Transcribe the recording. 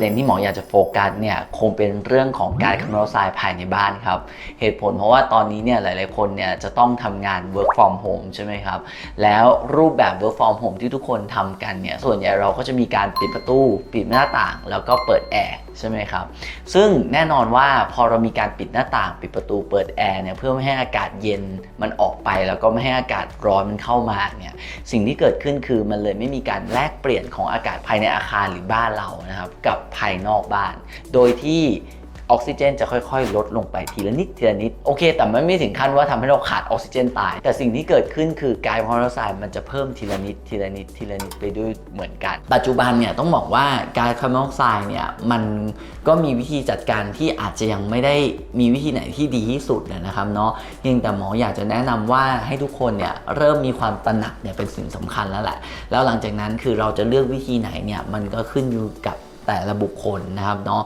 ประเด็นที่หมออยากจะโฟกัสเนี่ยคงเป็นเรื่องของการคาร์บอนไดออกไซด์ภายในบ้านครับ เหตุผลเพราะว่าตอนนี้เนี่ยหลาย ๆ คนเนี่ยจะต้องทำงาน work from home ใช่ไหมครับ แล้วรูปแบบ work from home ที่ทุกคนทำกันเนี่ยส่วนใหญ่เราก็จะมีการปิดประตู ปิดหน้าต่าง แล้วก็เปิดแอร์ใช่ไหมครับ ซึ่งแน่นอนว่าพอเรามีการปิดหน้าต่าง ปิดประตูเปิดแอร์เนี่ยเพื่อไม่ให้อากาศเย็นมันออกไป แล้วก็ไม่ให้อากาศร้อนมันเข้ามาเนี่ยสิ่งที่เกิดขึ้นคือมันเลยไม่มีการแลกเปลี่ยนของอากาศภายในอาคารหรือบ้านเรานะครับกับภายนอกบ้าน โดยที่ออกซิเจนจะค่อยๆ ลดลงไปทีละนิดทีละนิด โอเค แต่มันไม่ถึงขั้นว่าทำให้เราขาดออกซิเจนตาย แต่สิ่งที่เกิดขึ้นคือการคาร์บอนไดออกไซด์มันจะเพิ่มทีละนิดทีละนิดทีละนิดไปด้วยเหมือนกัน ปัจจุบันเนี่ยต้องบอกว่าการคาร์บอนไดออกไซด์เนี่ยมันก็มีวิธีจัดการที่อาจจะยังไม่ได้มีวิธีไหนที่ดีที่สุดนะครับเนาะเพียงแต่หมออยากจะแนะนำว่าให้ทุกคนเนี่ยเริ่มมีความตระหนักเนี่ยเป็นสิ่งสำคัญแล้วแหละ แล้วหลังจากนั้นคือเราจะเลือกวิธีไหนเนี่ยมันก็ขึ้นอยู่กับ แต่ละบุคคลนะครับเนาะ